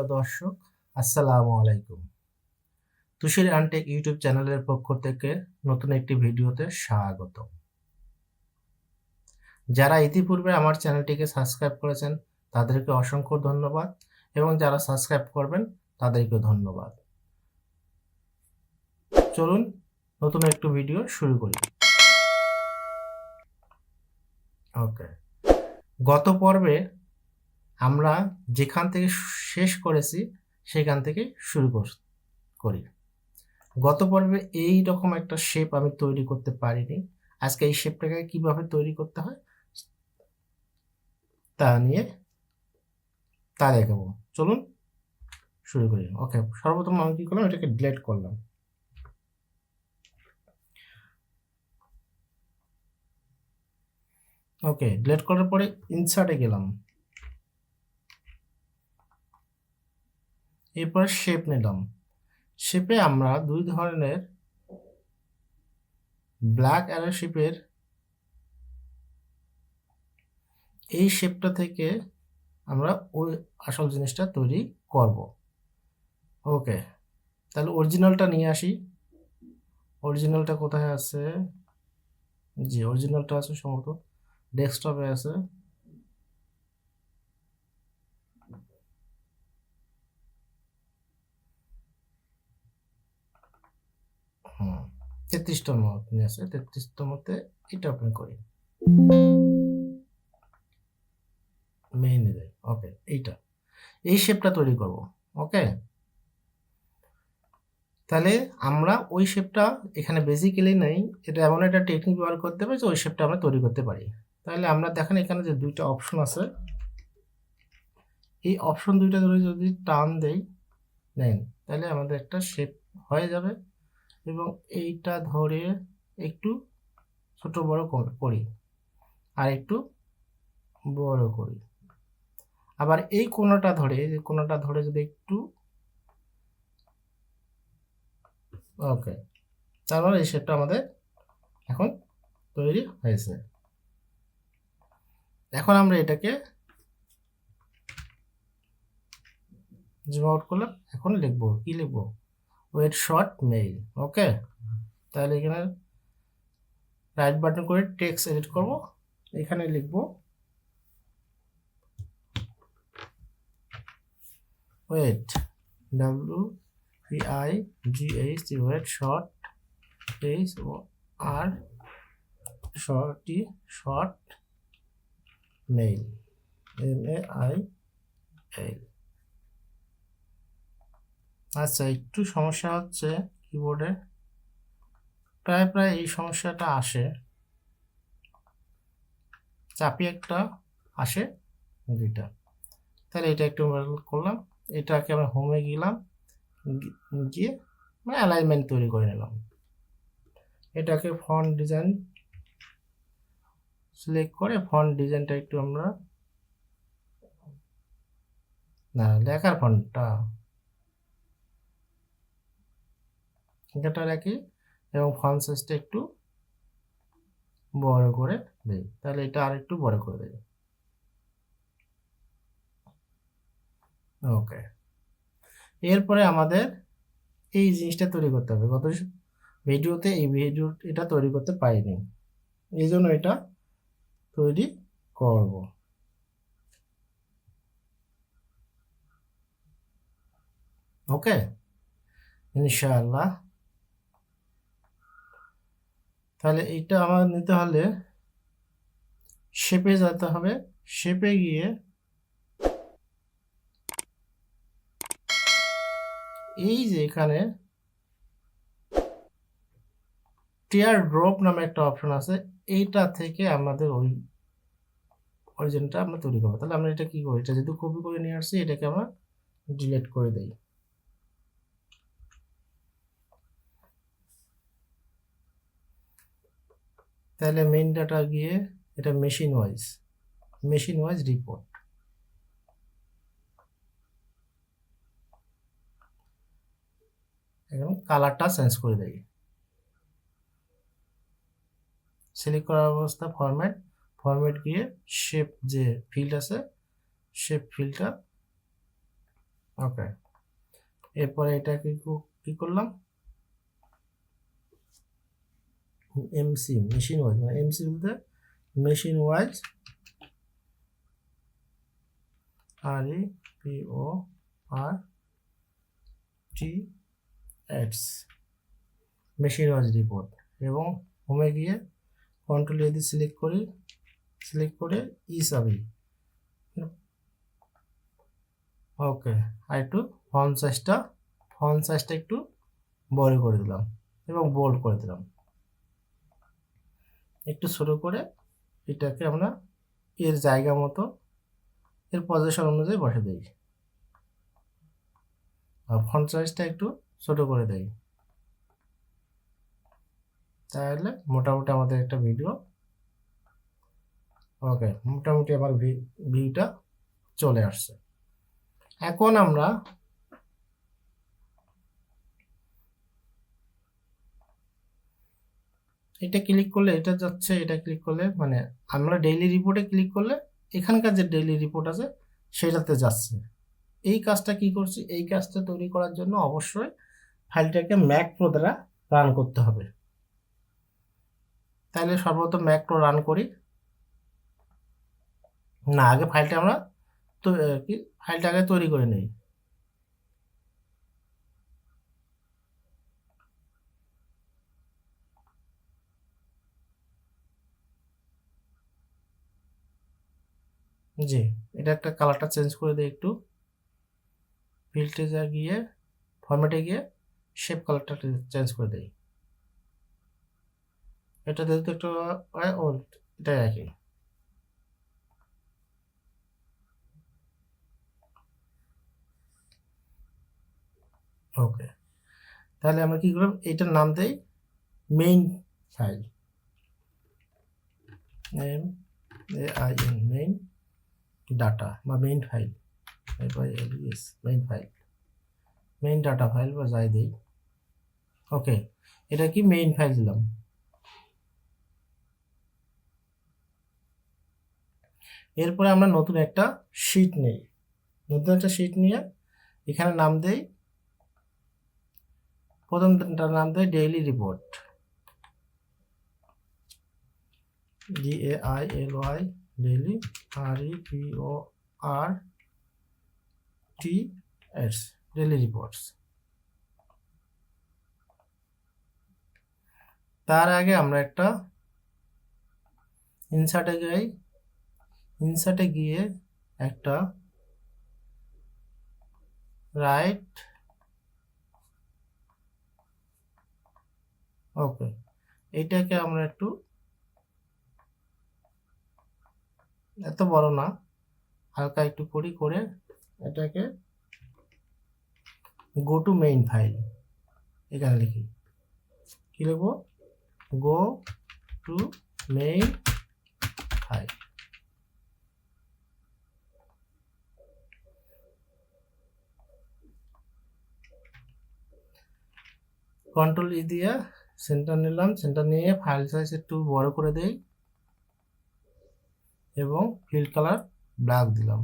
প্রিয় দর্শক, আসসালামু আলাইকুম। তুষির আনটেক ইউটিউব চ্যানেলের পক্ষ থেকে নতুন একটি ভিডিওতে স্বাগত যারা ইতিপূর্বে আমার চ্যানেলটিকে সাবস্ক্রাইব করেছেন, তাদেরকে অসংখ্য ধন্যবাদ এবং যারা সাবস্ক্রাইব করবেন, তাদেরকে ধন্যবাদ। চলুন, নতুন একটু ভিডিও শুরু করি। ওকে। গত পর্বে আমরা যেখান থেকে শেষ করেছি, সেখান থেকে শুরু কর- গত পর্বে এই রকম একটা শেপ আমি তৈরি করতে পারিনি। আজকে এই শেপটাকে কীভাবে তৈরি করতে হয়, তা নিয়ে তা দেখাবো। চলুন শুরু করি। ওকে সর্বপ্রথম আমি কি করলাম? এটাকে ডিলেট করলাম। ওকে ডিলেট করার পরে ইনসার্টে গেলাম। এরপর শেপ নিলাম। শেপে আমরা দুই ধরনের ব্ল্যাক অ্যারো শেপের এই শেপটা থেকে আমরা ওই আসল জিনিসটা তৈরি করব। ওকে তাহলে অরিজিনালটা নিয়ে আসি। অরিজিনালটা কোথায় আছে? জি অরিজিনালটা আছে সম্ভবত ডেস্কটপে আছে হুম তেত্রিশটার মধ্যে আছে তেত্রিশটার মধ্যে এটা ওপেন করি মেইন দেয় ওকে, এইটা। এই শেপটা তৈরি করব, ওকে? তাহলে আমরা ওই শেপটা এখানে বেসিক্যালি নেই, এটা এমন একটা টেকনিক ব্যবহার করতে পারি যে ওই শেপটা আমরা তৈরি করতে পারি। তাহলে আমরা দেখেন এখানে যে দুইটা অপশন আছে, এই অপশন দুইটা ধরে যদি টান দেই, নেন, তাহলে আমাদের একটা শেপ হয়ে যাবে। এবং এইটা ধরে একটু ছোট বড় কর- আর একটু বড় করি। আবার এই কোণাটা ধরে যে ধরে যদি একটু ওকে তারপর এই শেপটা আমাদের এখন তৈরি হয়েছে। এখন আমরা এটাকে জুম আউট করলাম, এখন লিখব। কি লিখব? ওয়েট শর্ট মেইল ওকে তাহলে এখানে রাইট বাটন করে টেক্সট এডিট করব। এখানে লিখব wait W I G H wait short H O R shorty short mail M A I L আচ্ছা একটু সমস্যা হচ্ছে কিবোর্ডে প্রায় প্রায় এই সমস্যাটা আসে। চাপি একটা আসে দুইটা। তাহলে এটা একটু করলাম। এটাকে আমরা হোমে গেলাম। গিয়ে মানে অ্যালাইনমেন্ট তৈরি করে নিলাম। এটাকে ফন্ট ডিজাইন সিলেক্ট করে ফন্ট ডিজাইনটা একটু আমরা না, লেখার ফন্টটা এটা রাখি এবং ফন্ট সাইজটা একটু বড় করে দেই। তাহলে এটা আর একটু বড় করে দেই ওকে এরপরে আমাদের এই জিনিসটা তৈরি করতে হবে। গত ভিডিওতে এই ভিডিও এটা তৈরি করতে পারিনি। এই জন্য এটা তৈরি করব। ওকে ইনশাআল্লাহ। তাহলে এইটা আমার নিতে হলে শেপে যেতে হবে। শেপে গিয়ে এই যে এখানে টিয়ার ড্রপ নামে একটা অপশন আছে, এইটা থেকে আমাদের ওই অরিজিনটা আমরা তৈরি করব। তাহলে আমরা এটা কি করি? এটা যেহেতু কপি করে নিয়ে আসছি, এটাকে আমরা ডিলিট করে দেই। তাহলে মেইন ডাটা গিয়ে এটা machine wise machine wise report এখন কালারটা চেঞ্জ করে দেই সিলেক্ট করার অবস্থা ফরম্যাট ফরম্যাট গিয়ে শেপ যে ফিল্ড আছে শেপ ফিল্ডটা ওকে এরপরে এটাকে কি করলাম? এমসি মেশিন ওয়াইজ মানে এমসি বলতে machine wise R E P O R T X machine wise report এবং হোমে গিয়ে কন্ট্রোল যদি সিলেক্ট করি সিলেক্ট করে ই সাবি ওকে আর একটু ফন্ট সাইজটা ফন্ট সাইজটা একটু বড় করে দিলাম এবং বোল্ড করে দিলাম। একটু ছোট করে এটাকে আমরা এর জায়গা মতো, এর পজিশন অনুযায়ী বসে দিই। আর ফন্ট সাইজটা একটু ছোটো করে দেই। তাহলে মোটামুটি আমাদের একটা ভিডিও ওকে মোটামুটি আমার ভিউটা চলে আসছে। এখন আমরা এটা ক্লিক করলে এটা যাচ্ছে, এটা ক্লিক করলে মানে আমরা ডেইলি রিপোর্টে ক্লিক করলে এখানকার যে ডেইলি রিপোর্ট আছে সেটাতে যাচ্ছে। এই কাজটা কি করছি? এই কাজটা তৈরি করার জন্য অবশ্যই ফাইলটাকে ম্যাক প্রো দ্বারা রান করতে হবে। তাহলে সর্বপ্রথম ম্যাক প্রো রান করি। না, আগে ফাইলটা আমরা তো কি? ফাইলটাকে তৈরি করে নিই। জি, এটা একটা কালারটা চেঞ্জ করে দিই একটু। ফিল্টে যা গিয়ে ফরম্যাটে গিয়ে শেপ কালারটা চেঞ্জ করে দিই। এটা যেহেতু একটু ওল্ড এটাই একই। ওকে তাহলে আমরা কি করলাম? এটার নাম দেই main file M A I main data বা main file S main file main data file বা যাই দিই। ওকে এটা কি মেইন ফাইল দিলাম? এরপরে আমরা নতুন একটা শিট নেই। নতুন একটা শিট নিয়ে এখানে নাম দেই প্রথমটার নাম দেয় daily report D A I L Y daily R E P O R T S daily reports তার আগে আমরা একটা ইনসার্টে যাই। ইনসার্টে গিয়ে একটা রাইট ওকে এইটাকে আমরা একটু এত বড় না। হালকা একটু করি করে এটাকে গো টু মেইন ফাইল এখানে লিখি। কি লিখব? Go to main file control E দিয়ে সেন্টার নিলাম। সেন্টার নিয়ে ফাইল সাইজ একটু বড় করে দেই। এবং ফিল্ড কালার ব্ল্যাক দিলাম।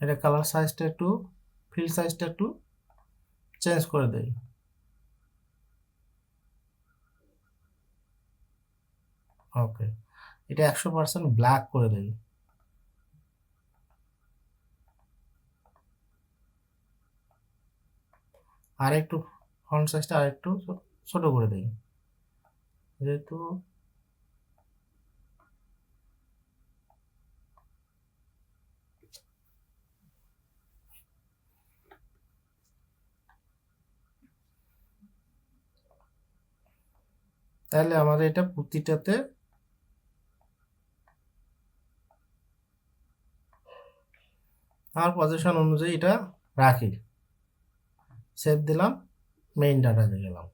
এটা কালার সাইজটা একটু ফিল্ড সাইজটা একটু চেঞ্জ করে দেয় ওকে এটা একশো পার্সেন্ট ব্ল্যাক করে দেই। আর একটু ফন্ট সাইজটা আর একটু ছোট করে দেই। যেহেতু তাহলে আমাদের এটা প্রতিটাতে আর পজিশন অনুযায়ী এটা রাখি। সেভ দিলাম। মেইন ডাটাতে গেলাম।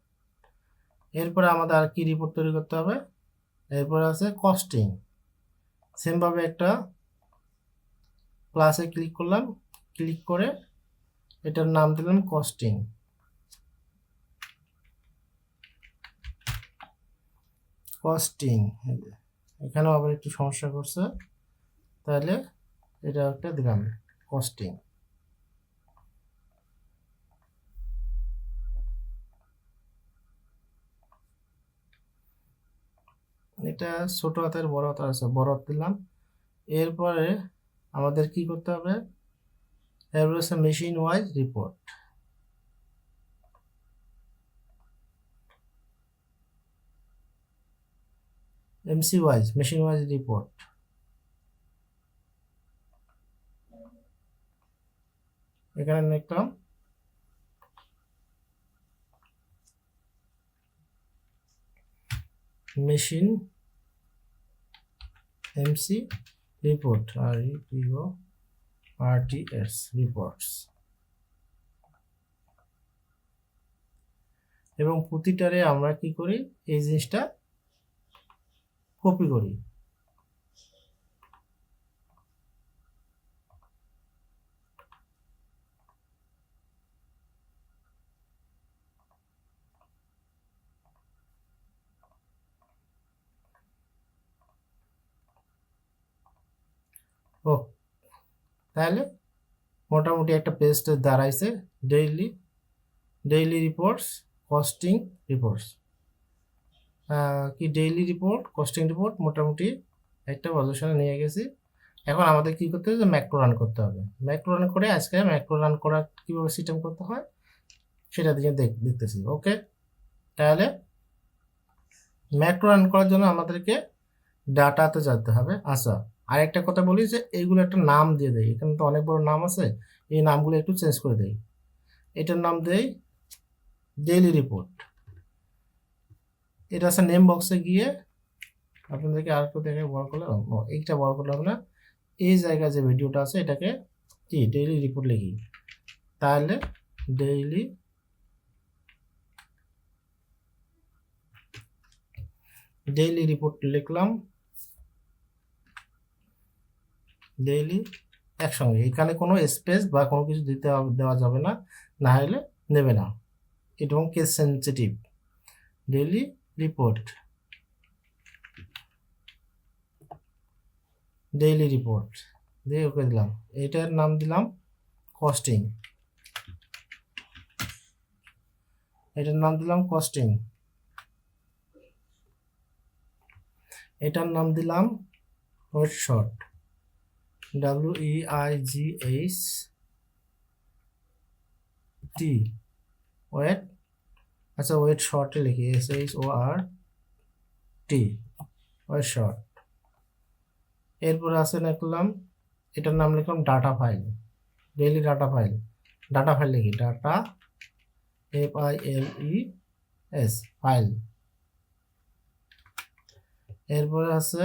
এরপরে আমাদের আর কি রিপোর্ট তৈরি করতে হবে? এরপরে আছে কস্টিং সেমভাবে একটা প্লাসে ক্লিক করলাম ক্লিক করে এটার নাম দিলাম কস্টিং কস্টিং এখানেও আবার একটু সমস্যা করছে। তাহলে এটা একটা দিলাম কস্টিং এটা ছোট হাতের বড় হাতের আছে, বড় হাত দিলাম। এরপরে আমাদের কি করতে হবে? এর রয়েছে machine wise report MC wise machine wise report এখানে লিখলাম machine MC report R EPO RTS reports এবং প্রতিটারে আমরা কি করি? এই জিনিসটা কপি করি। ও, তাহলে মোটামুটি একটা পেজটা দাঁড়াইছে daily daily reports costing reports কি ডেইলি রিপোর্ট কস্টিং রিপোর্ট মোটামুটি একটা পজিশনে নিয়ে গেছি। এখন আমাদের কি করতে হবে? ম্যাক্রো রান করতে হবে। ম্যাক্রো রান করে আজকে ম্যাক্রো রান করা কীভাবে সিস্টেম করতে হয়? সেটা দিয়ে দেখ, দেখতেছি ওকে তাহলে ম্যাক্রো রান করার জন্য আমাদেরকে ডাটাতে যেতে হবে। আচ্ছা আরেকটা কথা বলি যে এইগুলো একটা নাম দিয়ে দেয় এখানে তো অনেক বড় নাম আছে, এই নামগুলো একটু চেঞ্জ করে দেয় এটার নাম দেই ডেইলি রিপোর্ট এটা আছে নেম বক্সে গিয়ে আপনাদেরকে আর একটু দেখে বড় করলে এইটা বড় করলে না। এই জায়গায় যে ভিডিওটা আছে, এটাকে কি? ডেইলি রিপোর্ট লিখি। তাহলে ডেইলি ডেইলি রিপোর্ট লিখলাম। ডেইলি একসঙ্গে। এখানে কোনো স্পেস বা কোনো কিছু দিতে দেওয়া যাবে না না হলে নেবে না। এবং case sensitive daily report daily report দিয়ে ওকে দিলাম। এটার নাম দিলাম কস্টিং এটার নাম দিলাম কস্টিং এটার নাম দিলাম short W E I G H T wait আচ্ছা ওয়েট শর্টে লিখি S H O R T wait short এরপর আছে লিখলাম এটার নাম লিখলাম data file daily data file data file লিখি data F I L E S file এরপরে আছে,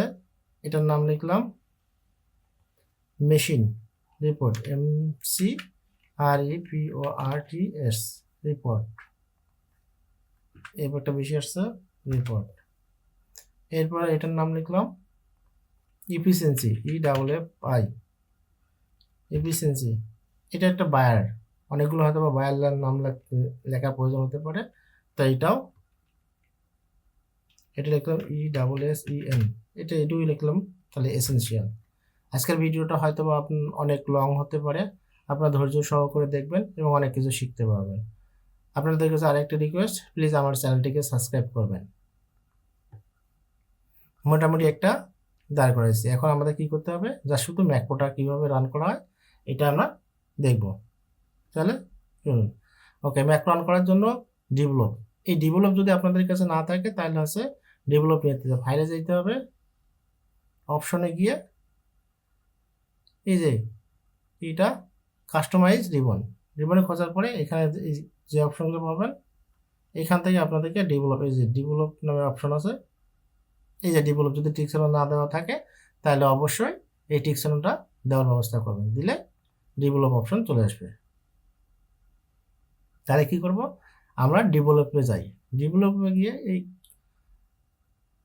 এটার নাম লিখলাম machine report M C R E P O R T S report. এরপরটা বেশি আসছে, রিপোর্ট। এরপর এটার নাম লিখলাম efficiency E double F I efficiency এটা একটা বায়ার অনেকগুলো হয়তো বা বায়ার নাম লেখ- প্রয়োজন হতে পারে তো এটাও এটা লিখলাম E double S E N এটা এটুকুই লিখলাম, তাহলে এসেনশিয়াল আজকের ভিডিওটা হয়তো বা অনেক লং হতে পারে। আপনারা ধৈর্য সহকারে দেখবেন এবং অনেক কিছু শিখতে পারবেন। আপনাদের কাছে আরেকটা রিকোয়েস্ট প্লিজ আমার চ্যানেলটিকে সাবস্ক্রাইব করবেন। মোটামুটি একটা দাঁড় করাইছি। এখন আমাদের কি করতে হবে? যা শুধু ম্যাকোটা কীভাবে রান করা হয়, এটা আমরা দেখব। তাহলে শুনুন ওকে ম্যাক রান করার জন্য ডেভেলপ এই ডেভেলপ যদি আপনাদের কাছে না থাকে, তাহলে হচ্ছে ডেভেলপ নিতে ফাইলে যেতে হবে। অপশনে গিয়ে এই যে এটা কাস্টমাইজ রিবন রিবনে খোঁজার পরে এখানে যে অপশনগুলো পাবেন, এখান থেকে আপনাদেরকে ডেভেলপ এই যে ডেভেলপ নামে অপশন আছে। এই যে ডেভেলপ যদি টিকসন না দেওয়া থাকে, তাহলে অবশ্যই এই টিকশনটা দেওয়ার ব্যবস্থা করবেন। দিলে ডেভেলপ অপশন চলে আসবে। তাহলে কি করব? আমরা ডেভেলপে যাই। ডেভেলপে গিয়ে এই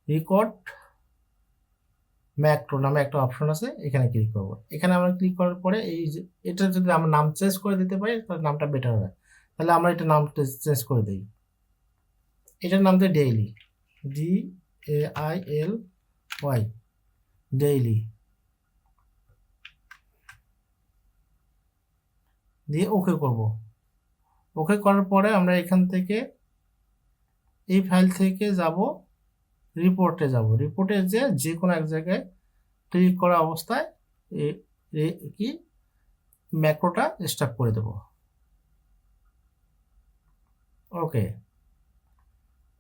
রেকর্ড ম্যাক্রো নামে একটা অপশন আছে, এখানে ক্লিক করব। এখানে আমরা ক্লিক করার পরে এই এটা যদি আমরা নাম চেঞ্জ করে দিতে পারি, তাহলে নামটা বেটার হবে। তাহলে আমরা এটা নাম চেঞ্জ করে দিই। এটার নাম দিয়ে daily D A I L Y daily দিয়ে ওকে করব। ওকে করার পরে আমরা এখান থেকে এই ফাইল থেকে যাব। রিপোর্টে যাব। রিপোর্টে যে যে কোনো এক জায়গায় ক্লিক করা অবস্থায় কি ম্যাক্রোটা স্টার্ট করে দেব। ওকে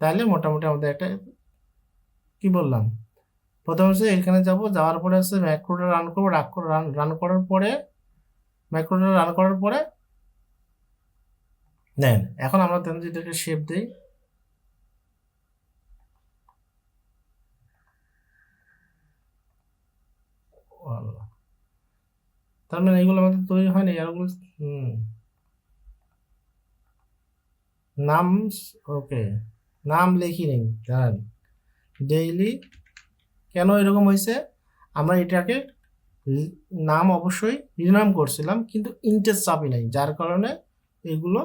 তাহলে মোটামুটি আমাদের একটা কি বললাম? প্রথমে হচ্ছে এখানে যাব, যাওয়ার পরে হচ্ছে ম্যাক্রোটা রান করব রান রান করার পরে ম্যাক্রোটা রান করার পরে, নেন। এখন আমরা এটাকে শেপ দিই ও আল্লাহ। তার মানে এগুলো আমাদের তৈরি হয়নি এরগুলো হুম। নাম ওকে, নাম লিখি নেই, দাঁড়ান। ডেইলি কেন এরকম হয়েছে? আমরা এটাকে নাম অবশ্যই রিনাম করছিলাম, কিন্তু ইন্টারেস্ট চাপি নাই, যার কারণে এগুলো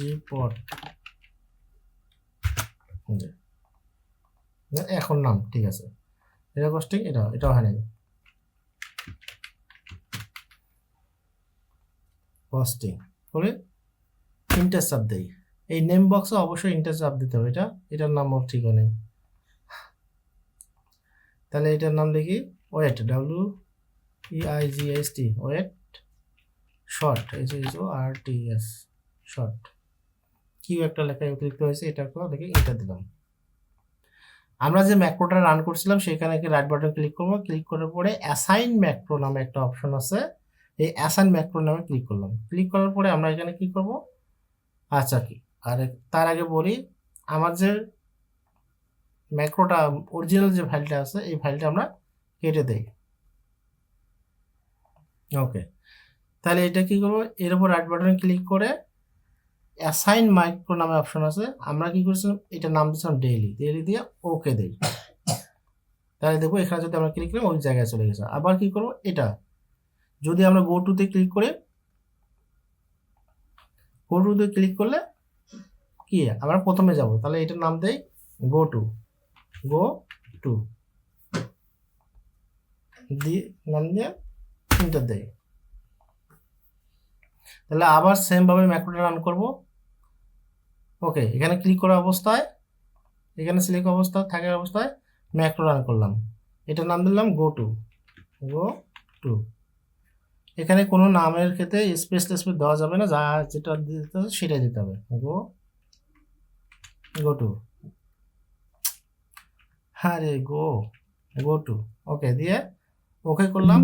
রিপোর্ট এখন নাম, ঠিক আছে। এটা কস্টিং এটা এটাও হয় নাই। কস্টিং করে ইন্টার চাপ দেই। এই নেম বক্সে অবশ্যই ইন্টার চাপ দিতে হবে। এটা, এটার নাম ওর ঠিক নেই তাহলে এটার নাম লিখি wait W E I G S T wait, short H H O R T S short. Q একটা লেখা অতিরিক্ত হয়েছে, এটা লিখে ইন্টার দিলাম। আমরা যে ম্যাক্রোটা রান করছিলাম, সেখানে কি রাইট বাটন ক্লিক করব। ক্লিক করার পরে অ্যাসাইন ম্যাক্রো নামে একটা অপশন আছে। এই অ্যাসাইন ম্যাক্রো নামে ক্লিক করলাম। ক্লিক করার পরে আমরা এখানে কি করব? আচ্ছা কি? আর তার আগে বলি, আমার যে ম্যাক্রোটা অরিজিনাল যে ফাইলটা আছে, এই ফাইলটা আমরা কেটে দেই। ওকে তাহলে এটা কি করব? এর উপর রাইট বাটনে ক্লিক করে অ্যাসাইন মাইক্রো নামে অপশন আছে, আমরা কি করেছিলাম, এটা নাম দিয়েছিলাম ডেইলি ডেইলি দিয়ে ওকে দেই। তাহলে দেখব এখানে যদি আমরা ক্লিক করি, ওই জায়গায় চলে গেছে। আবার কি করব, এটা। যদি আমরা গো টুতে ক্লিক করে গো টুতে ক্লিক করলে কি, আমরা প্রথমে যাব। তাহলে এটার নাম দেই গো টু গো টু দিয়ে, নাম দিয়ে ইন্টার দেই। তাহলে আবার সেম ভাবে ম্যাক্রোটা রান করব। ওকে এখানে ক্লিক করা অবস্থায়, এখানে সিলেক্ট অবস্থা, থাকার অবস্থায় ম্যাক্রো রান করলাম। এটার নাম দিলাম গো টু গো টু এখানে কোনো নামের ক্ষেত্রে স্পেস টেসপেস দেওয়া যাবে না, যা যেটা দিতে হবে সেটাই দিতে হবে। গো গো টু হ্যাঁ রে গো গো টু ওকে দিয়ে ওকে করলাম।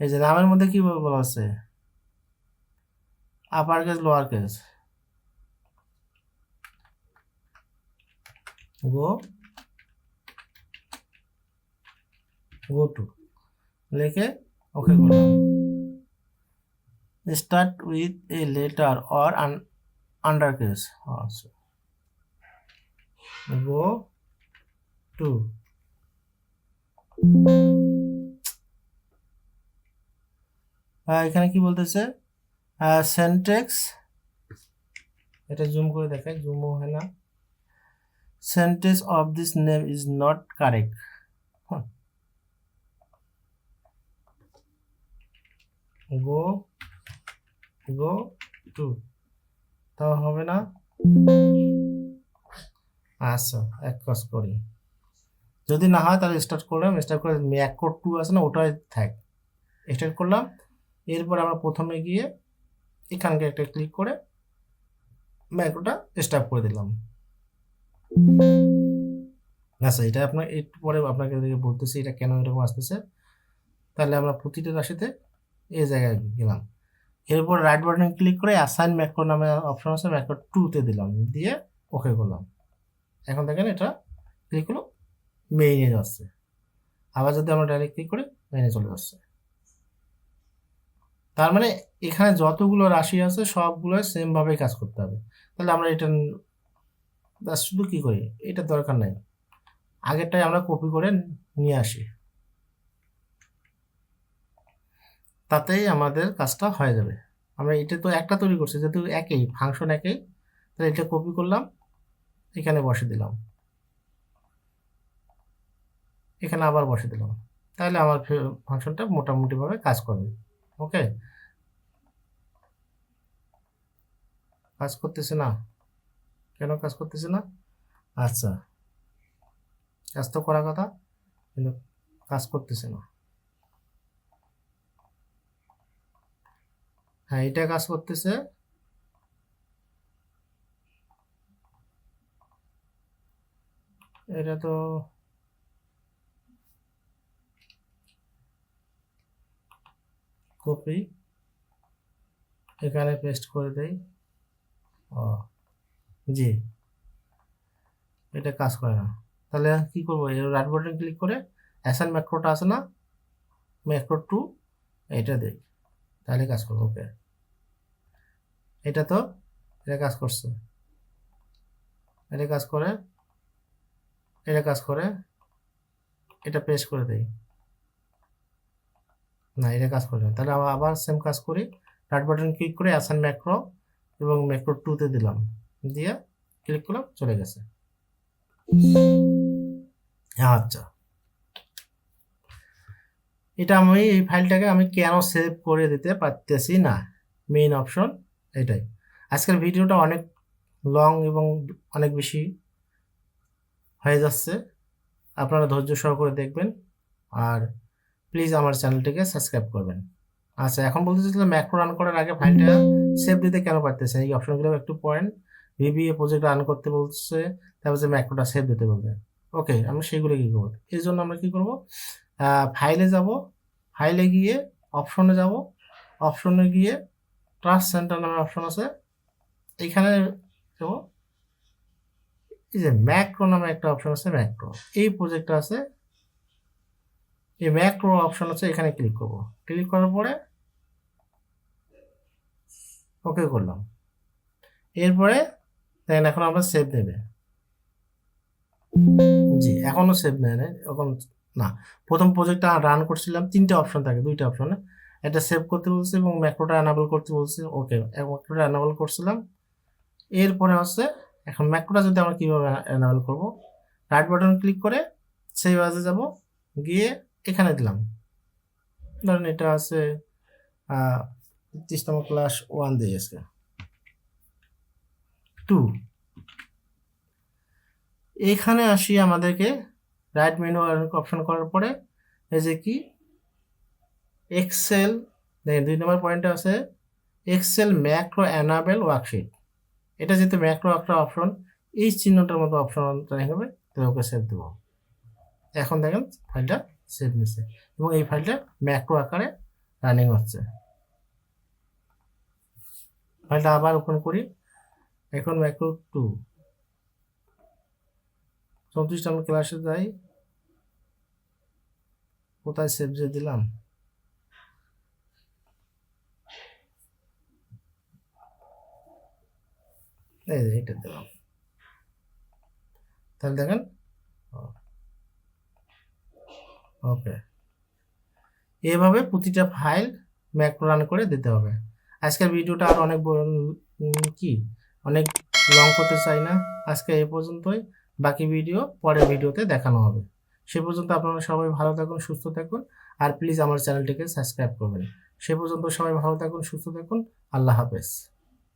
এই যে নামের মধ্যে কি বলা আছে? Upper case lower case go go to লিখে ওকে করলাম start with a letter or under case আচ্ছা গো টু এখানে কি বলতেছে? সেন্টেক্স এটা জুম করে দেখায় জুমও হয় না। Sentence of this name is not correct go go to তাও হবে না? আচ্ছা এক কাজ করি। যদি না হয় তাহলে স্টার্ট করলাম। স্টার্ট করে ম্যাক্রো টু আছে না, ওটাই থাক। স্টার্ট করলাম। এরপর আমরা প্রথমে গিয়ে এখানকে একটা ক্লিক করে ম্যাক্রোটা স্টার্ট করে দিলাম। আচ্ছা এটা আপনার পরে আপনাকে বলতেছি এটা কেন এরকম আসতেছে, তাহলে আমরা প্রতিটা রাশিতে এই জায়গায় গেলাম। এরপর রাইট বাটনে ক্লিক করে অ্যাসাইন ম্যাক্রো নামে অপশন আছে ম্যাক্রো টুতে দিলাম, দিয়ে ওকে করলাম। এখন দেখেন এটা ক্লিক করল মেইনে যাচ্ছে। আবার যদি আমরা ডাইরেক্ট ক্লিক করি মেইনে চলে যাচ্ছে। তার মানে এখানে যতগুলো রাশি আছে সবগুলো সেমভাবেই কাজ করতে হবে। তাহলে আমরা এটা ব্যাস শুধু কী করি? এটা দরকার নাই। আগেরটাই আমরা কপি করে নিয়ে আসি। তাতেই আমাদের কাজটা হয়ে যাবে। আমরা এটা তো একটা তৈরি করছি, যেহেতু একই ফাংশন একই, তাহলে এটা কপি করলাম, এখানে বসে দিলাম। এখানে আবার বসে দিলাম। তাহলে আমার ফাংশনটা মোটামুটিভাবে কাজ করবে। ওকে কাজ করতেছে না? কেন কাজ করতেছে না? আচ্ছা কাজ তো করার কথা, কিন্তু কাজ করতেছে না। হ্যাঁ এটা কাজ করতেছে। এটা তো কপি এখানে পেস্ট করে দেই। ও। জি। এটা কাজ করে না। তাহলে কি করব? রাইট বাটন ক্লিক করে অ্যাসাইন ম্যাক্রোটা আছে না? ম্যাক্রো টু এটা দেই তাহলে কাজ করব, ওকে। এটা তো, এটা কাজ করছে। এটা কাজ করে, এটা কাজ করে, এটা পেস্ট করে দেই। না, এটা কাজ করে না। তাহলে আবার সেম কাজ করি। রাইট বাটন ক্লিক করে অ্যাসাইন ম্যাক্রো এবং ম্যাক্রো টুতে দিলাম। দিয়ে ক্লিক করলাম, চলে গেছে। আচ্ছা। এটা আমি এই ফাইলটাকে আমি কেন সেভ করে দিতে পারতেছি না? মেইন অপশন এটাই। আজকের ভিডিওটা অনেক লং এবং অনেক বেশি হয়ে যাচ্ছে। আপনারা ধৈর্য সহকারে দেখবেন। আর প্লিজ আমার চ্যানেলটিকে সাবস্ক্রাইব করবেন। আচ্ছা এখন বলতে চাইছিলাম ম্যাক্রো রান করার আগে ফাইলটা সেভ দিতে কেন পারতেছে এই অপশনগুলো একটু পয়েন্ট ভিবিএ প্রজেক্ট রান করতে বলছে, তারপর যে ম্যাক্রোটা সেভ দিতে বলবে। ওকে আমরা সেগুলো কী করব? এই জন্য আমরা কী করব? ফাইলে যাব ফাইলে গিয়ে অপশনে যাব অপশনে গিয়ে ট্রাস্ট সেন্টার নামে অপশন আছে। এখানে যাব। এই যে ম্যাক্রো নামে একটা অপশন আছে ম্যাক্রো এই প্রজেক্টটা আছে, এই ম্যাক্রো অপশন আছে, এখানে ক্লিক করব। ক্লিক করার পরে ওকে করলাম। এরপরে দেখেন, এখন আমরা সেভ নেবে জি এখনও সেভ নেয় নাই, এখন না। প্রথম প্রজেক্টটা রান করছিলাম, তিনটে অপশন থাকে, দুইটা অপশনে এটা সেভ করতে বলছে এবং ম্যাক্রোটা অ্যানাবল করতে বলছে ওকে ম্যাক্রোটা অ্যানাবল করছিলাম। এরপরে হচ্ছে, এখন ম্যাক্রোটা যদি আমরা কীভাবে অ্যানাবল করব রাইট বাটন ক্লিক করে সেই বাজে যাব, গিয়ে এখানে দিলাম। ধরেন এটা আছে তেত্রিশতম ক্লাস ওয়ান দিয়ে আজকে। টু এখানে আসি আমাদেরকে রাইট মেনু অপশন করার পরে, এই যে কি? এক্সেল দুই নম্বর পয়েন্টে আছে এক্সেল ম্যাক্রো অ্যানাবেল ওয়ার্কশিট এটা যেহেতু ম্যাক্রো একটা অপশন এই চিহ্নটার মতো অপশন হবে তো ওকে সেভ দেবো। এখন দেখেন ফাইলটা সেভ নিচ্ছে এবং এই ফাইলটা ম্যাক্রো আকারে রানিং হচ্ছে। ফাইলটা আবার ওপেন করি। এখন ম্যাক্রো টু চৌত্রিশটা আমি ক্লাসে যাই। কোথায় সেভ যে দিলাম? এই যে এটা দিলাম। তাহলে দেখেন। ওকে এভাবে প্রতিটা ফাইল ম্যাক্রো রান করে দিতে হবে। আজকের ভিডিওটা আর অনেক কি? অনেক লং করতে চাই না। আজকে এ পর্যন্তই। বাকি ভিডিও পরের ভিডিওতে দেখানো হবে। সে পর্যন্ত আপনারা সবাই ভালো থাকুন, সুস্থ থাকুন। আর প্লিজ আমার চ্যানেলটিকে সাবস্ক্রাইব করবেন। সে পর্যন্ত সবাই ভালো থাকুন, সুস্থ থাকুন। আল্লাহ হাফেজ।